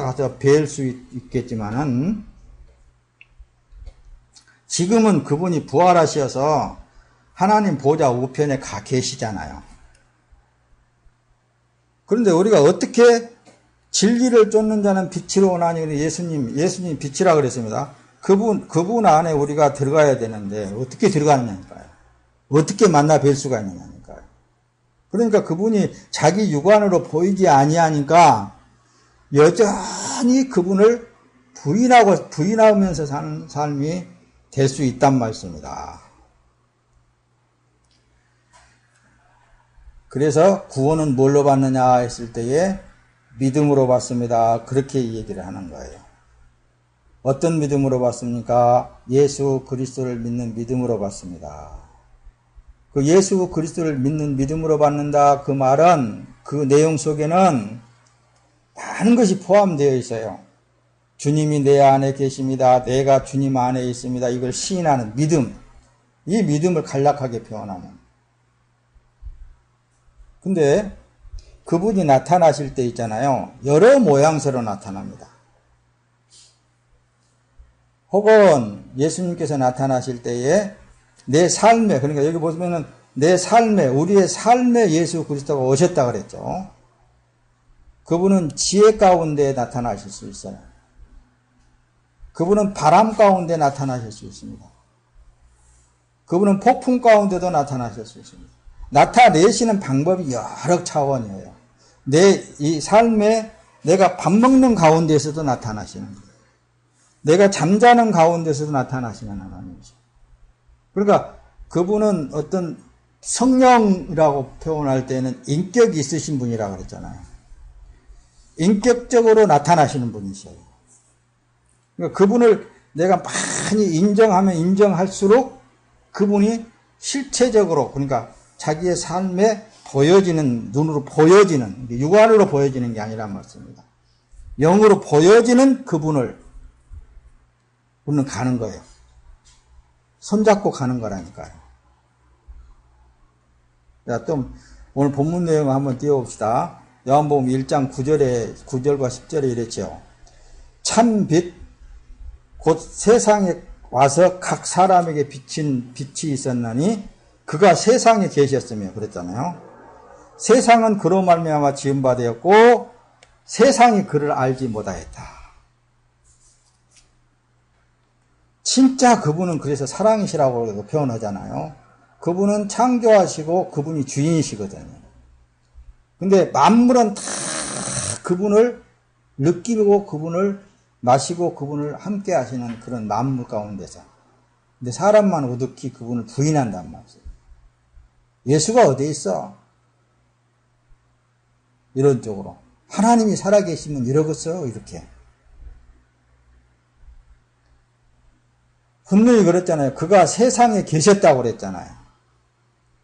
가서 뵐 수 있겠지만은 지금은 그분이 부활하셔서 하나님 보좌 우편에 가 계시잖아요. 그런데 우리가 어떻게 진리를 쫓는 자는 빛으로 오나니 예수님 예수님 빛이라 그랬습니다. 그분 그분 안에 우리가 들어가야 되는데 어떻게 들어가느냐니까요. 어떻게 만나 뵐 수가 있느냐니까요. 그러니까 그분이 자기 육안으로 보이지 아니하니까 여전히 그분을 부인하고 부인하면서 사는 삶이 될 수 있단 말씀입니다. 그래서 구원은 뭘로 받느냐 했을 때에 믿음으로 받습니다. 그렇게 얘기를 하는 거예요. 어떤 믿음으로 받습니까? 예수 그리스도를 믿는 믿음으로 받습니다. 그 예수 그리스도를 믿는 믿음으로 받는다 그 말은 그 내용 속에는 많은 것이 포함되어 있어요. 주님이 내 안에 계십니다. 내가 주님 안에 있습니다. 이걸 시인하는 믿음. 이 믿음을 간략하게 표현하는. 근데 그분이 나타나실 때 있잖아요. 여러 모양새로 나타납니다. 혹은 예수님께서 나타나실 때에 내 삶에, 그러니까 여기 보시면은 내 삶에, 우리의 삶에 예수 그리스도가 오셨다 그랬죠. 그분은 지혜 가운데 나타나실 수 있어요. 그분은 바람 가운데 나타나실 수 있습니다. 그분은 폭풍 가운데도 나타나실 수 있습니다. 나타내시는 방법이 여러 차원이에요. 내 이 삶에 내가 밥 먹는 가운데서도 나타나시는 거예요. 내가 잠자는 가운데서도 나타나시는 하나님이죠. 그러니까 그분은 어떤 성령이라고 표현할 때는 인격이 있으신 분이라고 그랬잖아요. 인격적으로 나타나시는 분이셔요. 그러니까 그분을 내가 많이 인정하면 인정할수록 그분이 실체적으로 그러니까 자기의 삶에 보여지는 눈으로 보여지는 육안으로 보여지는 게 아니란 말씀입니다. 영으로 보여지는 그분을 우리는 가는 거예요. 손잡고 가는 거라니까요. 자, 또 오늘 본문 내용을 한번 띄워봅시다. 요한복음 1장 9절에 9절과 10절에 이랬죠. 참 빛 곧 세상에 와서 각 사람에게 비친 빛이 있었나니 그가 세상에 계셨으며 그랬잖아요. 세상은 그로 말미암아 지은 바 되었고 세상이 그를 알지 못하였다. 진짜 그분은 그래서 사랑이시라고 표현하잖아요. 그분은 창조하시고 그분이 주인이시거든요. 근데 만물은 다 그분을 느끼고 그분을 마시고 그분을 함께 하시는 그런 만물 가운데서. 근데 사람만 우습히 그분을 부인한단 말이에요. 예수가 어디 있어? 이런 쪽으로. 하나님이 살아계시면 이러겠어요? 이렇게. 분명히 그랬잖아요. 그가 세상에 계셨다고 그랬잖아요.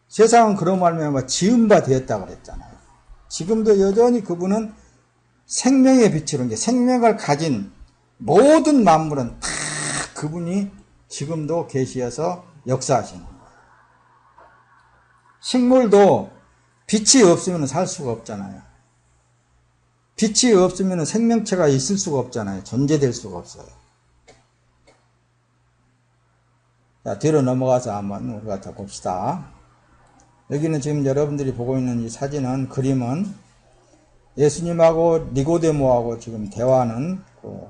세상은 그런 말미암아 지은 바 되었다고 그랬잖아요. 지금도 여전히 그분은 생명의 빛으로 이제 생명을 가진 모든 만물은 다 그분이 지금도 계시어서 역사하시는 거예요. 식물도 빛이 없으면 살 수가 없잖아요. 빛이 없으면 생명체가 있을 수가 없잖아요. 존재될 수가 없어요. 자, 뒤로 넘어가서 한번 우리가 더 봅시다. 여기는 지금 여러분들이 보고 있는 이 사진은, 그림은 예수님하고 니고데모하고 지금 대화하는 그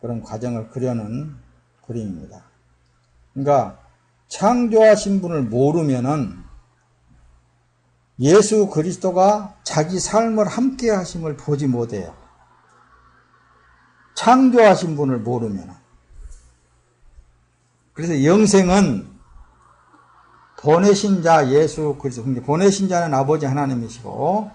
그런 과정을 그려놓은 그림입니다. 그러니까 창조하신 분을 모르면은 예수 그리스도가 자기 삶을 함께 하심을 보지 못해요. 창조하신 분을 모르면. 그래서 영생은 보내신 자 예수 그리스도. 보내신 자는 아버지 하나님이시고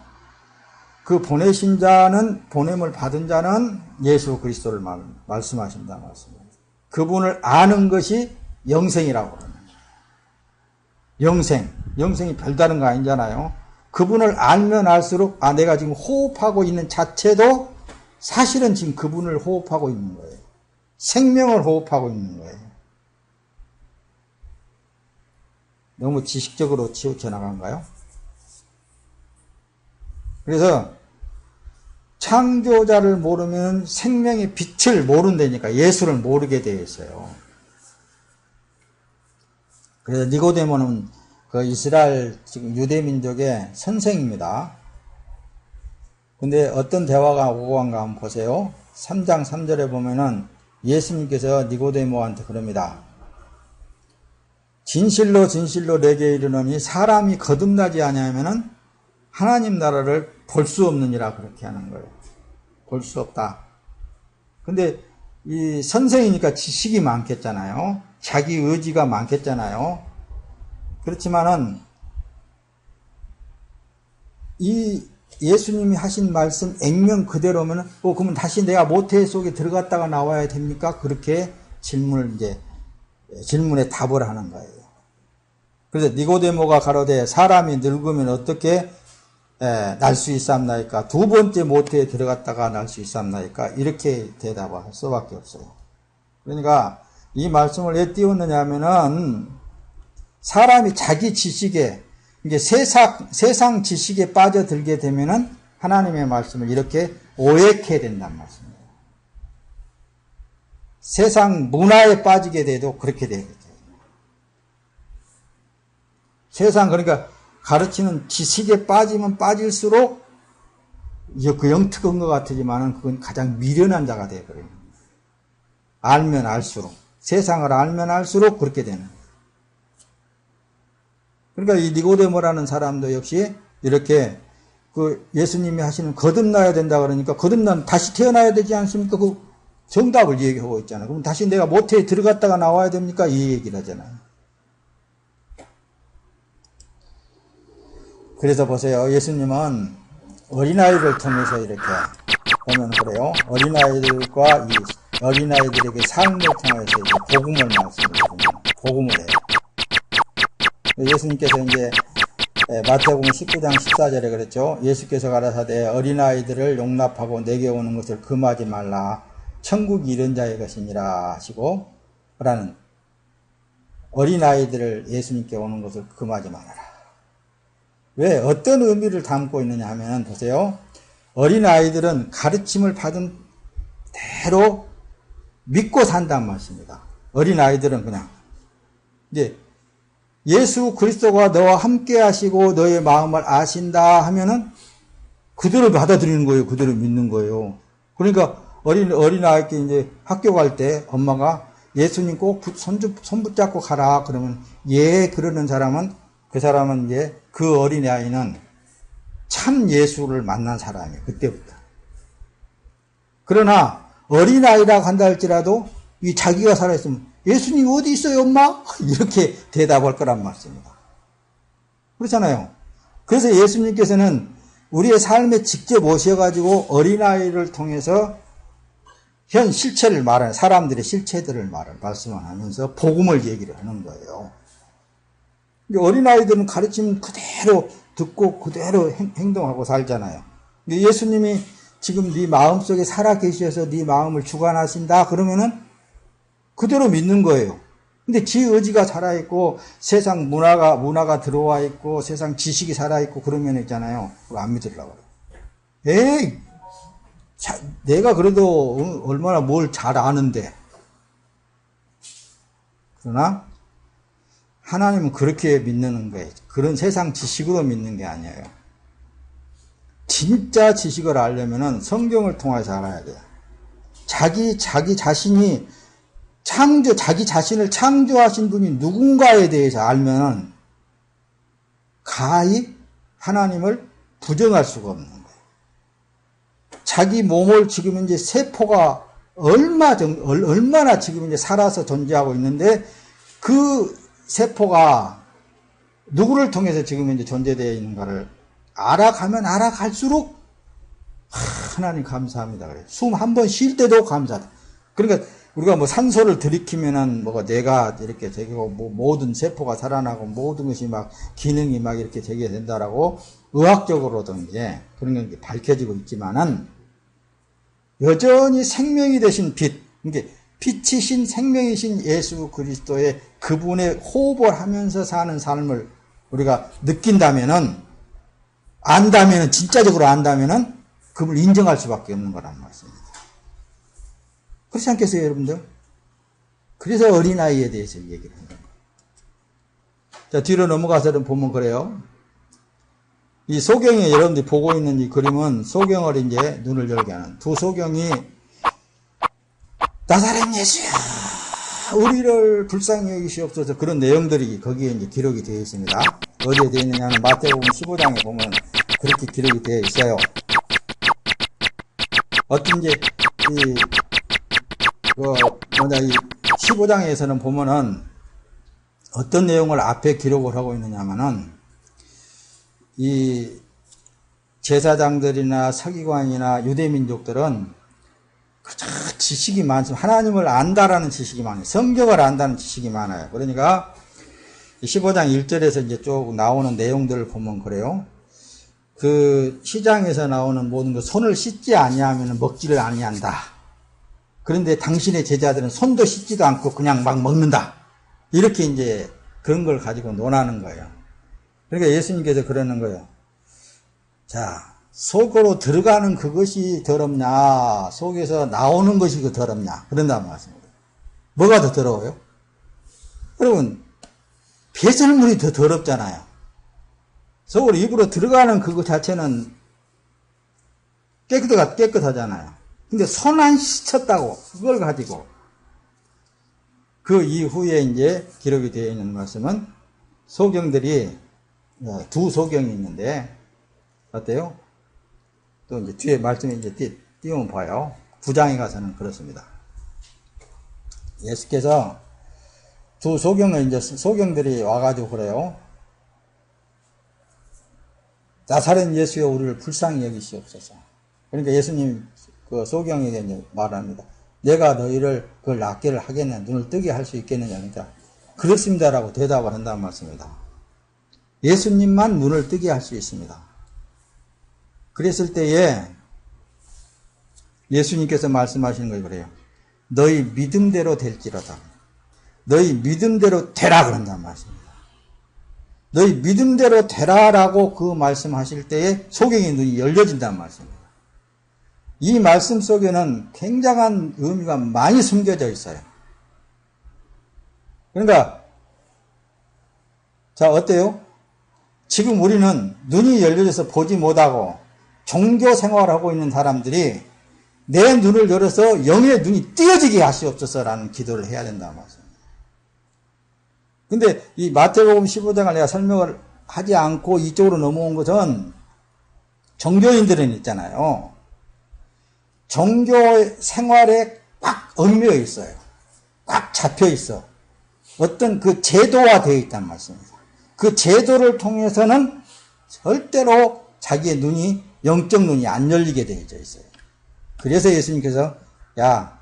그 보내신 자는 보냄을 받은 자는 예수 그리스도를 말, 말씀하신다 말씀입니다. 그분을 아는 것이 영생이라고 합니다. 영생, 영생이 별다른 거 아니잖아요. 그분을 알면 알수록 아 내가 지금 호흡하고 있는 자체도 사실은 지금 그분을 호흡하고 있는 거예요. 생명을 호흡하고 있는 거예요. 너무 지식적으로 치우쳐 나간가요? 그래서 창조자를 모르면 생명의 빛을 모른다니까 예수를 모르게 되어 있어요. 그래서 니고데모는 그 이스라엘 지금 유대 민족의 선생입니다. 근데 어떤 대화가 오고 간가 한번 보세요. 3장 3절에 보면은 예수님께서 니고데모한테 그럽니다. 진실로 진실로 내게 이르노니 사람이 거듭나지 아니하면은 하나님 나라를 볼 수 없느니라 그렇게 하는 거예요. 볼 수 없다. 근데 이 선생이니까 지식이 많겠잖아요. 자기 의지가 많겠잖아요. 그렇지만은 이 예수님이 하신 말씀 액면 그대로면 어 그러면 다시 내가 모태 속에 들어갔다가 나와야 됩니까? 그렇게 질문을 이제 질문에 답을 하는 거예요. 그래서 니고데모가 가로되 사람이 늙으면 어떻게 날 수 있삼나이까? 두 번째 모태에 들어갔다가 날 수 있삼나이까? 이렇게 대답을 할 수밖에 없어요. 그러니까 이 말씀을 왜 띄웠느냐 하면은 사람이 자기 지식에 이제 세상 세상 지식에 빠져들게 되면은 하나님의 말씀을 이렇게 오해케 된단 말씀이에요. 세상 문화에 빠지게 돼도 그렇게 되겠죠. 세상 그러니까 가르치는 지식에 빠지면 빠질수록 그 영특한 것 같지만은 그건 가장 미련한 자가 되어버려요. 알면 알수록 세상을 알면 알수록 그렇게 되는. 그러니까 이 니고데모라는 사람도 역시 이렇게 그 예수님이 하시는 거듭나야 된다 그러니까 거듭난 다시 태어나야 되지 않습니까? 그 정답을 얘기하고 있잖아요. 그럼 다시 내가 모태에 들어갔다가 나와야 됩니까? 이 얘기를 하잖아요. 그래서 보세요. 예수님은 어린아이를 통해서 이렇게 보면 그래요. 어린아이들과 이 어린아이들에게 삶을 통해서 이제 복음을 말씀드리는 복음을 해요. 예수님께서 이제 마태복음 19장 14절에 그랬죠. 예수께서 가라사대 어린아이들을 용납하고 내게 오는 것을 금하지 말라. 천국이 이런 자의 것이니라 하시고 라는 어린아이들을 예수님께 오는 것을 금하지 말아라. 왜 어떤 의미를 담고 있느냐 하면 보세요. 어린 아이들은 가르침을 받은 대로 믿고 산단 말씀입니다. 어린 아이들은 그냥 이제 예수 그리스도가 너와 함께 하시고 너의 마음을 아신다 하면은 그대로 받아들이는 거예요. 그대로 믿는 거예요. 그러니까 어린 어린 아이께 이제 학교 갈 때 엄마가 예수님 꼭 손, 손 붙잡고 가라 그러면 예 그러는 사람은 그 사람은 이제 그 어린 아이는 참 예수를 만난 사람이에요. 그때부터. 그러나 어린 아이라고 한다 할지라도 이 자기가 살아있으면 예수님 어디 있어요 엄마? 이렇게 대답할 거란 말씀입니다. 그렇잖아요. 그래서 예수님께서는 우리의 삶에 직접 오셔가지고 어린아이를 통해서 현 실체를 말하는 사람들의 실체들을 말을 말씀하면서 복음을 얘기를 하는 거예요. 어린아이들은 가르침 그대로 듣고 그대로 행 동하고 살잖아요. 예수님이 지금 네 마음속에 살아 계셔서 네 마음을 주관하신다 그러면은 그대로 믿는 거예요. 근데 지 의지가 살아있고 세상 문화가 문화가 들어와 있고 세상 지식이 살아있고 그러면 있잖아요. 안 믿으려고 에이 자, 내가 그래도 얼마나 뭘 잘 아는데 그러나 하나님은 그렇게 믿는 거예요. 그런 세상 지식으로 믿는 게 아니에요. 진짜 지식을 알려면 성경을 통해서 알아야 돼요. 자기, 자기 자신이 창조, 자기 자신을 창조하신 분이 누군가에 대해서 알면 가히 하나님을 부정할 수가 없는 거예요. 자기 몸을 지금 이제 세포가 얼마, 얼마나 지금 이제 살아서 존재하고 있는데 그 세포가 누구를 통해서 지금 이제 존재되어 있는가를 알아가면 알아갈수록 하나님 감사합니다. 그래. 숨 한 번 쉴 때도 감사다. 그러니까 우리가 뭐 산소를 들이키면은 뭐가 내가 이렇게 되고 뭐 모든 세포가 살아나고 모든 것이 막 기능이 막 이렇게 되게 된다라고 의학적으로도 이제 그런 게 밝혀지고 있지만은 여전히 생명이 되신 빛, 이게 빛이신 생명이신 예수 그리스도의 그분의 호흡을 하면서 사는 삶을 우리가 느낀다면은 안다면은 진짜적으로 안다면은 그분을 인정할 수밖에 없는 거란 말씀입니다. 그렇지 않겠어요, 여러분들? 그래서 어린아이에 대해서 얘기를 하는 거예요. 자, 뒤로 넘어가서 보면 그래요. 이 소경에 여러분들이 보고 있는 이 그림은 소경을 이제 눈을 열게 하는 두 소경이 나사렛 예수야! 우리를 불쌍히 여기시옵소서 그런 내용들이 거기에 이제 기록이 되어 있습니다. 어디에 되어 있느냐는 마태복음 15장에 보면 그렇게 기록이 되어 있어요. 어떤 이제 이, 그 뭐냐 이 15장에서는 보면은 어떤 내용을 앞에 기록을 하고 있느냐면은 이 제사장들이나 사기관이나 유대민족들은 지식이 많습니다. 하나님을 안다라는 지식이 많아요. 성경을 안다는 지식이 많아요. 그러니까 15장 1절에서 이제 쭉 나오는 내용들을 보면 그래요. 그 시장에서 나오는 모든 거 손을 씻지 아니하면 먹지를 아니한다. 그런데 당신의 제자들은 손도 씻지도 않고 그냥 막 먹는다. 이렇게 이제 그런 걸 가지고 논하는 거예요. 그러니까 예수님께서 그러는 거예요. 자, 속으로 들어가는 그것이 더럽냐, 속에서 나오는 것이 그 더럽냐, 그런단 말씀입니다. 뭐가 더 더러워요? 여러분, 배설물이 더 더럽잖아요. 속으로 입으로 들어가는 그거 자체는 깨끗하, 깨끗하잖아요. 근데 손안 씻었다고, 그걸 가지고. 그 이후에 이제 기록이 되어 있는 말씀은 소경들이 어, 두 소경이 있는데, 어때요? 또 이제 뒤에 말씀이 이제 띄, 띄우면 봐요. 구장에 가서는 그렇습니다. 예수께서 두 소경을 이제 소경들이 와가지고 그래요. 나사렛 예수여 우리를 불쌍히 여기시옵소서. 그러니까 예수님 그 소경에게 말합니다. 내가 너희를 그걸 낫게를 하겠냐, 눈을 뜨게 할 수 있겠느냐. 그러니까 그렇습니다라고 대답을 한다는 말씀입니다. 예수님만 눈을 뜨게 할 수 있습니다. 그랬을 때에 예수님께서 말씀하시는 거예요. 그래요. 너희 믿음대로 될지로다. 너희 믿음대로 되라 그런단 말씀입니다. 너희 믿음대로 되라라고 그 말씀하실 때에 소경의 눈이 열려진단 말씀입니다. 이 말씀 속에는 굉장한 의미가 많이 숨겨져 있어요. 그러니까 자 어때요? 지금 우리는 눈이 열려져서 보지 못하고 종교 생활을 하고 있는 사람들이 내 눈을 열어서 영의 눈이 띄어지게 하시옵소서라는 기도를 해야 된다는 말씀입니다. 근데 이 마태복음 15장을 내가 설명을 하지 않고 이쪽으로 넘어온 것은 종교인들은 있잖아요. 종교 생활에 꽉 얽매여 있어요. 꽉 잡혀 있어. 어떤 그 제도화 되어 있단 말씀입니다. 그 제도를 통해서는 절대로 자기의 눈이 영적 눈이 안 열리게 되어 있어요. 그래서 예수님께서 야,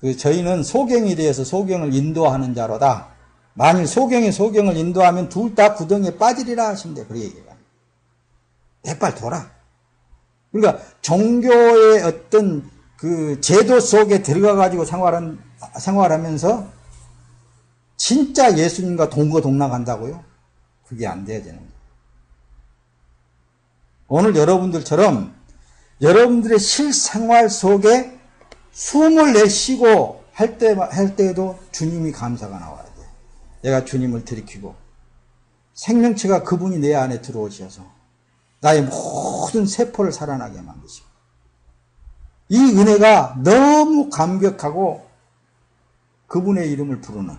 그 저희는 소경이 되어서 소경을 인도하는 자로다. 만일 소경이 소경을 인도하면 둘 다 구덩이에 빠지리라 하신대. 그렇게 얘기해요. 대빨 돌아. 그러니까 종교의 어떤 그 제도 속에 들어가 가지고 생활한 생활하면서 진짜 예수님과 동거동락한다고요? 그게 안 돼야 되는 거예요. 오늘 여러분들처럼 여러분들의 실생활 속에 숨을 내쉬고 할 때, 할 때에도 주님이 감사가 나와야 돼. 내가 주님을 들이키고 생명체가 그분이 내 안에 들어오셔서 나의 모든 세포를 살아나게 만드시고 이 은혜가 너무 감격하고 그분의 이름을 부르는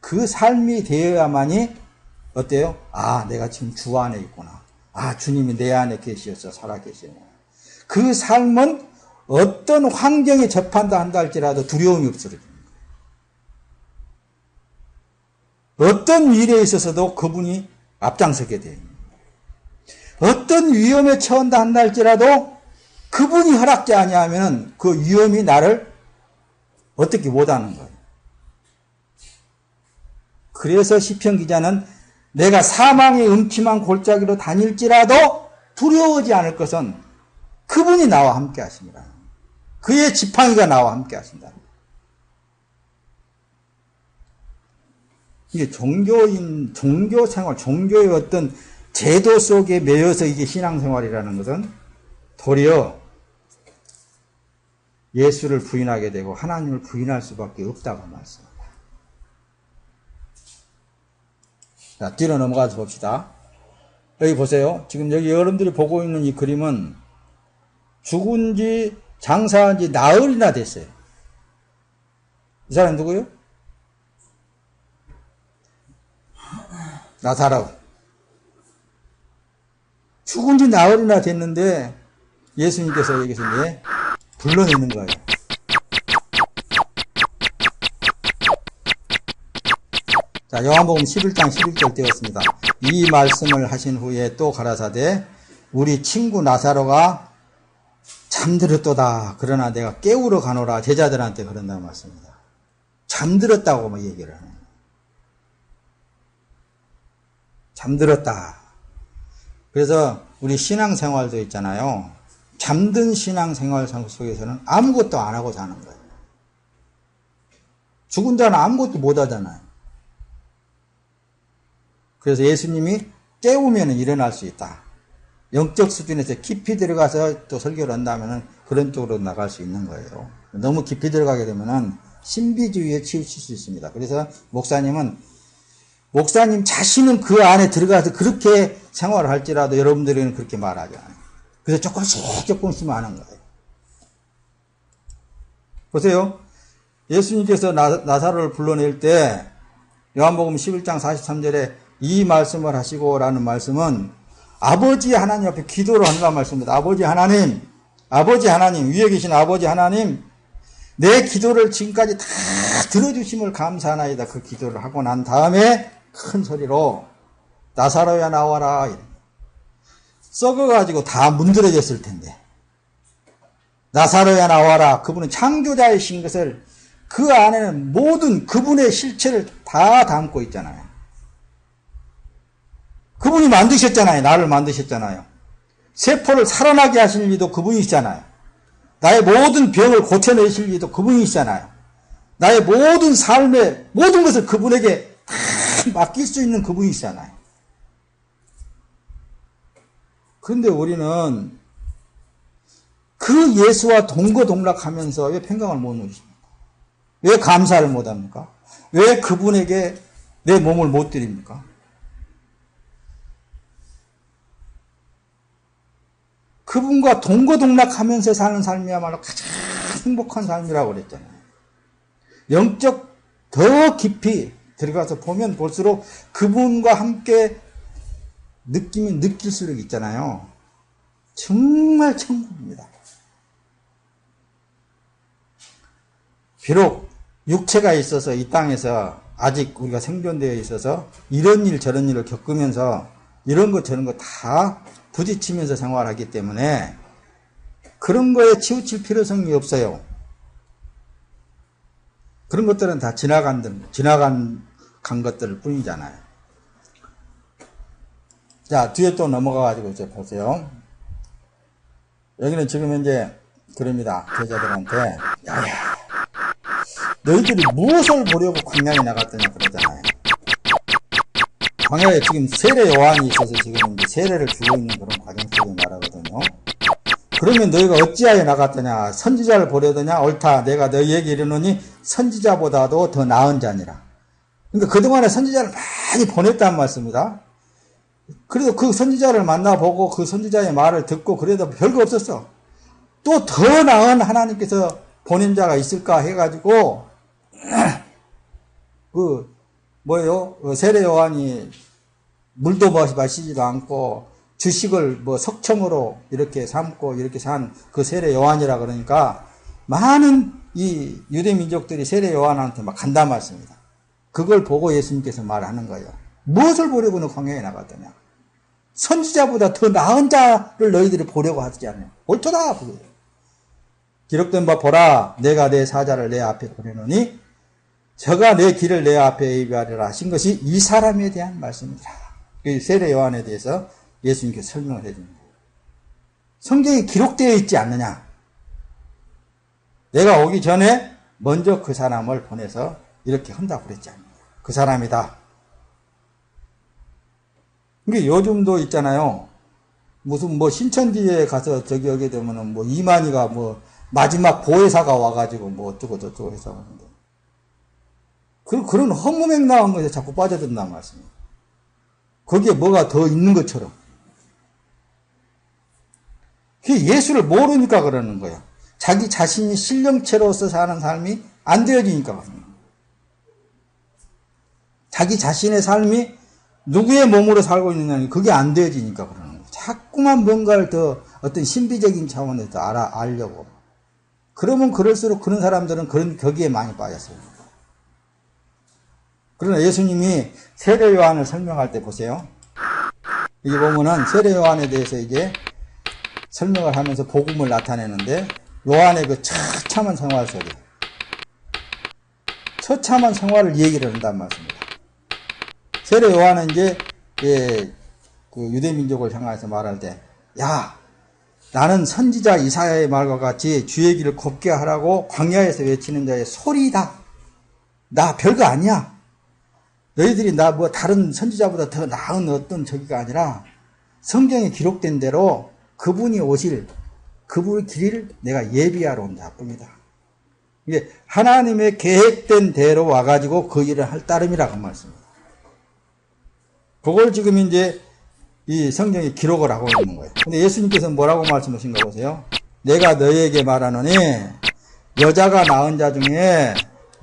그 삶이 되어야만이 어때요? 아, 내가 지금 주 안에 있구나. 아, 주님이 내 안에 계시어서 살아계시네. 그 삶은 어떤 환경에 접한다 한다 할지라도 두려움이 없어집니다. 어떤 일에 있어서도 그분이 앞장서게 됩니다. 어떤 위험에 처한다 한다 할지라도 그분이 허락지 아니하면 그 위험이 나를 어떻게 못하는 거예요. 그래서 시편 기자는 내가 사망의 음침한 골짜기로 다닐지라도 두려워하지 않을 것은 그분이 나와 함께 하십니다. 그의 지팡이가 나와 함께 하신다. 이게 종교인, 종교 생활, 종교의 어떤 제도 속에 매여서 이게 신앙생활이라는 것은 도리어 예수를 부인하게 되고 하나님을 부인할 수밖에 없다고 말씀합니다. 자, 뒤로 넘어가서 봅시다. 여기 보세요. 지금 여기 여러분들이 보고 있는 이 그림은 죽은 지 장사한 지 나흘이나 됐어요. 이 사람 누구요? 나사로. 죽은 지 나흘이나 됐는데 예수님께서 여기서 이제 불러내는 거예요. 자, 요한복음 11장 11절 되었습니다. 이 말씀을 하신 후에 또 가라사대 우리 친구 나사로가 잠들었도다. 그러나 내가 깨우러 가노라. 제자들한테 그런다는 말씀입니다. 잠들었다고 뭐 얘기를 하는 잠들었다. 그래서 우리 신앙생활도 있잖아요. 잠든 신앙생활 속에서는 아무것도 안 하고 사는 거예요. 죽은 자는 아무것도 못 하잖아요. 그래서 예수님이 깨우면 일어날 수 있다. 영적 수준에서 깊이 들어가서 또 설교를 한다면 그런 쪽으로 나갈 수 있는 거예요. 너무 깊이 들어가게 되면 신비주의에 치우칠 수 있습니다. 그래서 목사님은 목사님 자신은 그 안에 들어가서 그렇게 생활을 할지라도 여러분들에게는 그렇게 말하지 않아요. 그래서 조금씩 조금씩 하는 거예요. 보세요. 예수님께서 나, 사로를 불러낼 때 요한복음 11장 43절에 이 말씀을 하시고라는 말씀은 아버지 하나님 앞에 기도를 한다는 말씀입니다. 아버지 하나님, 아버지 하나님, 위에 계신 아버지 하나님, 내 기도를 지금까지 다 들어주심을 감사하나이다. 그 기도를 하고 난 다음에 큰 소리로 나사로야 나와라. 썩어가지고 다 문드러졌을 텐데. 나사로야 나와라. 그분은 창조자이신 것을 그 안에는 모든 그분의 실체를 다 담고 있잖아요. 그분이 만드셨잖아요. 나를 만드셨잖아요. 세포를 살아나게 하실 리도 그분이시잖아요. 나의 모든 병을 고쳐내실 리도 그분이시잖아요. 나의 모든 삶의 모든 것을 그분에게 다 맡길 수 있는 그분이시잖아요. 그런데 우리는 그 예수와 동거동락하면서 왜 평강을 못 누리십니까? 왜 감사를 못 합니까? 왜 그분에게 내 몸을 못 드립니까? 그분과 동거동락하면서 사는 삶이야말로 가장 행복한 삶이라고 그랬잖아요. 영적 더 깊이 들어가서 보면 볼수록 그분과 함께 느끼면 느낄수록 있잖아요. 정말 천국입니다. 비록 육체가 있어서 이 땅에서 아직 우리가 생존되어 있어서 이런 일 저런 일을 겪으면서 이런 것 저런 거 다 부딪히면서 생활하기 때문에 그런 거에 치우칠 필요성이 없어요. 그런 것들은 다 지나간, 지나간 간 것들 뿐이잖아요. 자, 뒤에 또 넘어가가지고 이제 보세요. 여기는 지금 이제 그럽니다. 제자들한테. 야, 야, 너희들이 무엇을 보려고 광야에 나갔더냐 그러잖아요. 광야에 지금 세례 요한이 있어서 지금 이제 세례를 주고 있는 그런 과정 속에 말하거든요. 그러면 너희가 어찌하여 나갔더냐? 선지자를 보려더냐? 옳다. 내가 너희에게 이르노니 선지자보다도 더 나은 자니라. 그러니까 그동안에 선지자를 많이 보냈다는 말씀입니다. 그래도 그 선지자를 만나보고 그 선지자의 말을 듣고 그래도 별거 없었어. 또 더 나은 하나님께서 보낸 자가 있을까 해가지고 그 뭐예요? 그 세례 요한이 물도 마시지도 않고 주식을 뭐 석청으로 이렇게 삼고 이렇게 산 그 세례 요한이라 그러니까 많은 이 유대 민족들이 세례 요한한테 막 간단 말씀입니다. 그걸 보고 예수님께서 말하는 거예요. 무엇을 보려고 너 광야에 나갔더냐? 선지자보다 더 나은 자를 너희들이 보려고 하지 않아요. 옳도다. 기록된 바 보라 내가 내 사자를 내 앞에 보내노니 저가 내 길을 내 앞에 예비하리라 하신 것이 이 사람에 대한 말씀이다. 그 세례 요한에 대해서 예수님께서 설명을 해줍니다. 성경에 기록되어 있지 않느냐? 내가 오기 전에 먼저 그 사람을 보내서 이렇게 한다고 그랬지 않느냐? 그 사람이다. 이게 요즘도 있잖아요. 무슨 뭐 신천지에 가서 저기 하게 되면은 뭐 이만희가 뭐 마지막 보혜사가 와가지고 뭐 어쩌고 저쩌고 해서 하는데 그, 그런 허무맹랑한 것에 자꾸 빠져든단 말씀이에요. 거기에 뭐가 더 있는 것처럼. 그게 예수를 모르니까 그러는 거예요. 자기 자신이 신령체로서 사는 삶이 안 되어지니까 그러는 거예요. 자기 자신의 삶이 누구의 몸으로 살고 있느냐, 그게 안 되어지니까 그러는 거예요. 자꾸만 뭔가를 더 어떤 신비적인 차원에서 알아, 알려고. 그러면 그럴수록 그런 사람들은 그런, 거기에 많이 빠졌어요. 그러나 예수님이 세례 요한을 설명할 때 보세요. 여기 보면은 세례 요한에 대해서 이제 설명을 하면서 복음을 나타내는데 요한의 그 처참한 생활 속에 처참한 생활을 얘기를 한단 말씀입니다. 세례 요한은 이제 예, 그 유대 민족을 향해서 말할 때, 야, 나는 선지자 이사야의 말과 같이 주의 길을 곱게 하라고 광야에서 외치는 자의 소리다. 나 별거 아니야. 너희들이 나 뭐 다른 선지자보다 더 나은 어떤 저기가 아니라 성경에 기록된 대로 그분이 오실 그분의 길을 내가 예비하러 온 자뿐이다. 이게 하나님의 계획된 대로 와가지고 그 일을 할 따름이라고 말씀입니다. 그걸 지금 이제 이 성경에 기록을 하고 있는 거예요. 근데 예수님께서 뭐라고 말씀하신가 보세요. 내가 너희에게 말하노니 여자가 낳은 자 중에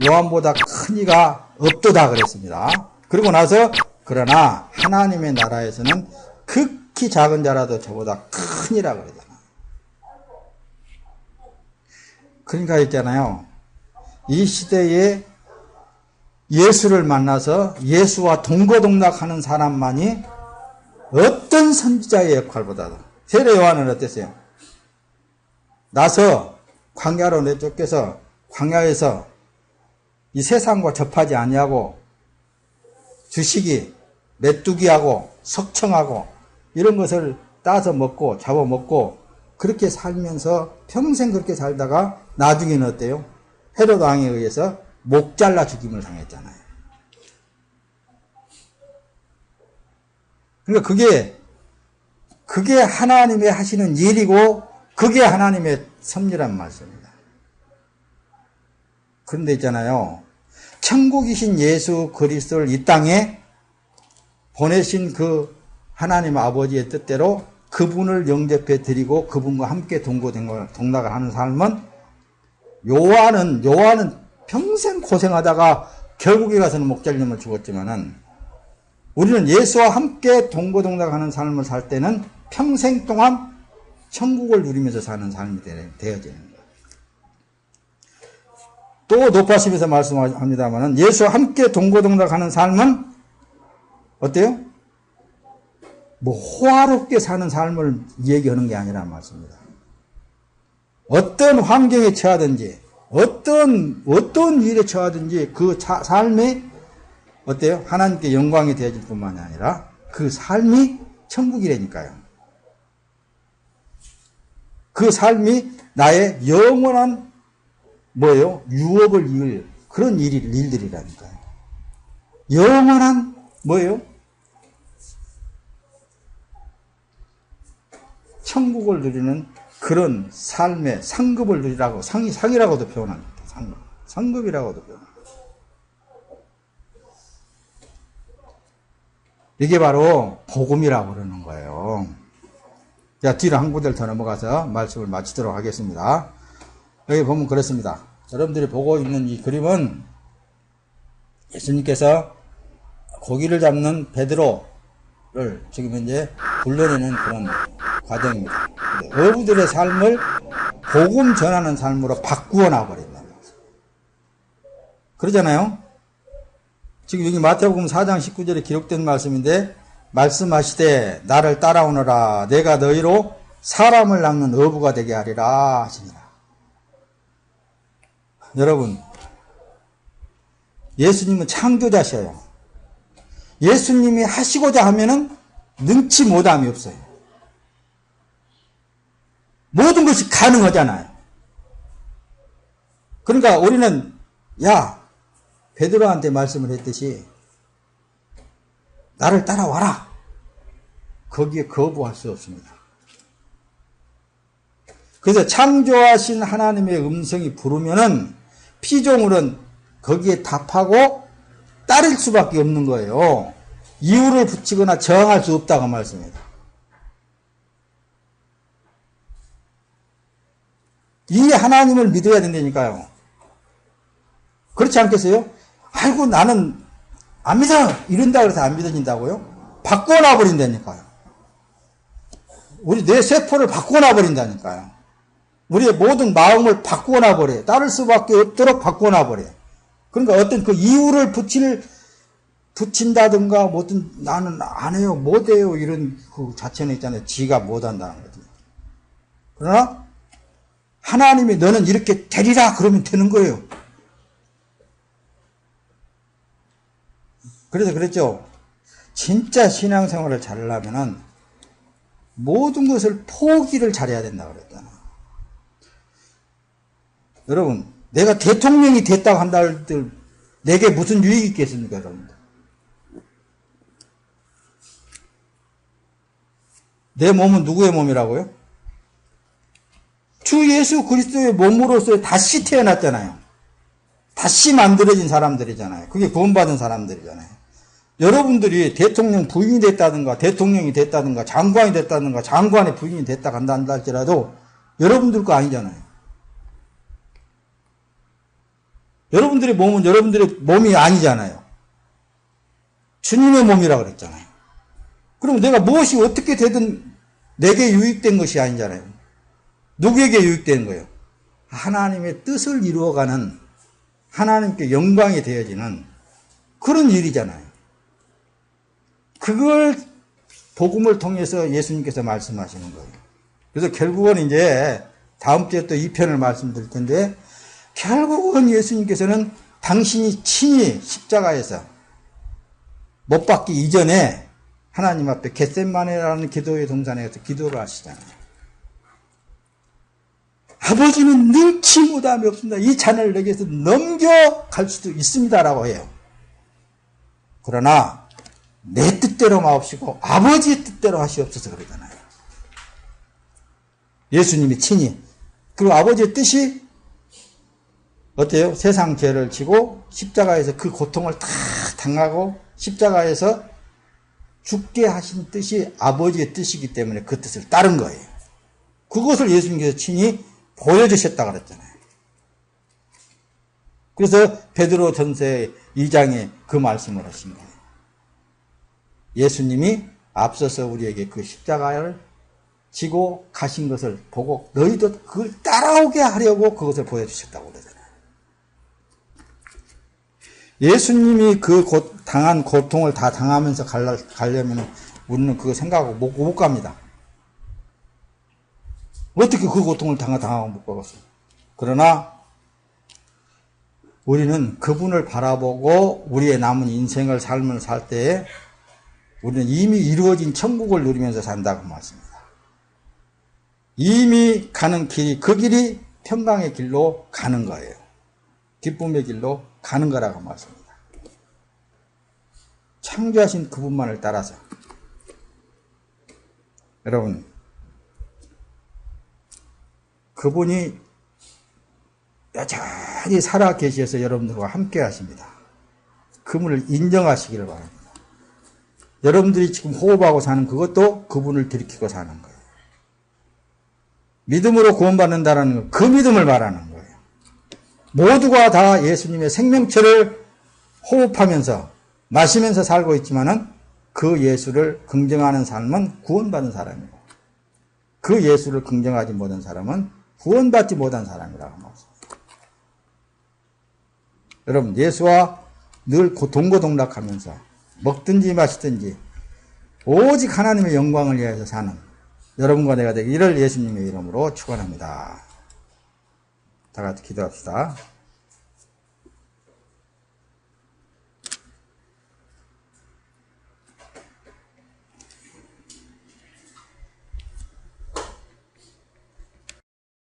요한보다 큰 이가 없도다 그랬습니다. 그리고 나서 그러나 하나님의 나라에서는 극히 작은 자라도 저보다 큰이라 그러잖아. 그러니까 있잖아요. 이 시대에 예수를 만나서 예수와 동거동락하는 사람만이 어떤 선지자의 역할보다도 세례 요한은 어땠어요? 나서 광야로 내쫓겨서 광야에서 이 세상과 접하지 아니하고 주식이 메뚜기하고 석청하고 이런 것을 따서 먹고 잡아 먹고 그렇게 살면서 평생 그렇게 살다가 나중에는 어때요? 헤롯 왕에 의해서 목 잘라 죽임을 당했잖아요. 그러니까 그게 그게 하나님의 하시는 일이고 그게 하나님의 섭리란 말씀입니다. 그런데 있잖아요. 천국이신 예수 그리스도를 이 땅에 보내신 그 하나님 아버지의 뜻대로 그분을 영접해 드리고 그분과 함께 동거동락을 하는 삶은 요한은 요한은 평생 고생하다가 결국에 가서는 목잘림을 죽었지만은 우리는 예수와 함께 동거동락하는 삶을 살 때는 평생 동안 천국을 누리면서 사는 삶이 되어지는. 또 높아심에서 말씀합니다만 예수와 함께 동거동락하는 삶은 어때요? 뭐 호화롭게 사는 삶을 얘기하는 게 아니라 말씀입니다. 어떤 환경에 처하든지 어떤 어떤 일에 처하든지 그 자, 삶에 어때요? 하나님께 영광이 되어질 뿐만이 아니라 그 삶이 천국이라니까요. 그 삶이 나의 영원한 뭐예요? 유업을 이을 그런 일이, 일들이라니까요. 영원한 뭐예요? 천국을 누리는 그런 삶의 상급을 누리라고 상이 상이라고도 표현합니다. 상급, 상급이라고도 표현합니다. 이게 바로 복음이라고 그러는 거예요. 자, 뒤로 한 구절 더 넘어가서 말씀을 마치도록 하겠습니다. 여기 보면 그렇습니다. 여러분들이 보고 있는 이 그림은 예수님께서 고기를 잡는 베드로를 지금 현재 불러내는 그런 과정입니다. 어부들의 삶을 복음 전하는 삶으로 바꾸어 놔버린다. 그러잖아요? 지금 여기 마태복음 4장 19절에 기록된 말씀인데 말씀하시되 나를 따라오너라 내가 너희로 사람을 낚는 어부가 되게 하리라 하시니라. 여러분 예수님은 창조자셔요. 예수님이 하시고자 하면은 능치 못함이 없어요. 모든 것이 가능하잖아요. 그러니까 우리는 야 베드로한테 말씀을 했듯이 나를 따라와라. 거기에 거부할 수 없습니다. 그래서 창조하신 하나님의 음성이 부르면은 피조물은 거기에 답하고 따를 수밖에 없는 거예요. 이유를 붙이거나 저항할 수 없다고 말씀입니다. 이 하나님을 믿어야 된다니까요. 그렇지 않겠어요? 아이고 나는 안 믿어 이런다 그래서 안 믿어진다고요? 바꿔놔 버린다니까요. 우리 내 세포를 바꿔놔 버린다니까요. 우리의 모든 마음을 바꿔놔 버려요. 따를 수밖에 없도록 바꿔놔 버려요. 그러니까 어떤 그 이유를 붙일 붙인다든가 뭐든 나는 안 해요 못 해요 이런 그 자체는 있잖아요. 지가 못 한다는 거지. 그러나 하나님이 너는 이렇게 되리라 그러면 되는 거예요. 그래서 그랬죠. 진짜 신앙생활을 잘하려면은 모든 것을 포기를 잘해야 된다 그랬잖아. 여러분, 내가 대통령이 됐다고 한다 할 내게 무슨 유익이 있겠습니까, 여러분들? 내 몸은 누구의 몸이라고요? 주 예수 그리스도의 몸으로서 다시 태어났잖아요. 다시 만들어진 사람들이잖아요. 그게 구원받은 사람들이잖아요. 여러분들이 대통령 부인이 됐다든가 대통령이 됐다든가 장관이 됐다든가 장관의 부인이 됐다 간다 한다 할지라도 여러분들 거 아니잖아요. 여러분들의 몸은 여러분들의 몸이 아니잖아요. 주님의 몸이라 그랬잖아요. 그럼 내가 무엇이 어떻게 되든 내게 유익된 것이 아니잖아요. 누구에게 유익된 거예요? 하나님의 뜻을 이루어가는 하나님께 영광이 되어지는 그런 일이잖아요. 그걸 복음을 통해서 예수님께서 말씀하시는 거예요. 그래서 결국은 이제 다음 주에 또이 편을 말씀드릴 텐데 결국은 예수님께서는 당신이 친히 십자가에서 못 박기 이전에 하나님 앞에 겟셋마네라는 기도의 동산에서 기도를 하시잖아요. 아버지는 능치 못함이 없습니다. 이 잔을 내게서 넘겨갈 수도 있습니다라고 해요. 그러나 내 뜻대로 마옵시고 아버지의 뜻대로 하시옵소서 그러잖아요. 예수님이 친히 그리고 아버지의 뜻이 어때요? 세상 죄를 지고 십자가에서 그 고통을 다 당하고 십자가에서 죽게 하신 뜻이 아버지의 뜻이기 때문에 그 뜻을 따른 거예요. 그것을 예수님께서 친히 보여주셨다 그랬잖아요. 그래서 베드로 전서 2장에 그 말씀을 하신 거예요. 예수님이 앞서서 우리에게 그 십자가를 지고 가신 것을 보고 너희도 그걸 따라오게 하려고 그것을 보여주셨다고 그러잖아요. 예수님이 그 고, 당한 고통을 다 당하면서 가려면 우리는 그거 생각하고 못, 못 갑니다. 어떻게 그 고통을 당하, 당하고 못 가겠어요? 그러나 우리는 그분을 바라보고 우리의 남은 인생을 삶을 살 때에 우리는 이미 이루어진 천국을 누리면서 산다고 말씀입니다. 이미 가는 길이 그 길이 평강의 길로 가는 거예요. 기쁨의 길로 가는 거라고 말씀입니다. 창조하신 그분만을 따라서 여러분 그분이 여전히 살아 계셔서 여러분들과 함께 하십니다. 그분을 인정하시기를 바랍니다. 여러분들이 지금 호흡하고 사는 그것도 그분을 들이키고 사는 거예요. 믿음으로 구원받는다는 그 믿음을 말하는 거예요. 모두가 다 예수님의 생명체를 호흡하면서 마시면서 살고 있지만은 그 예수를 긍정하는 삶은 구원받은 사람이고 그 예수를 긍정하지 못한 사람은 구원받지 못한 사람이라고 말합니다. 여러분 예수와 늘 동고동락하면서 먹든지 마시든지 오직 하나님의 영광을 위해서 사는 여러분과 내가 되기를 예수님의 이름으로 축원합니다. 다 같이 기도합시다.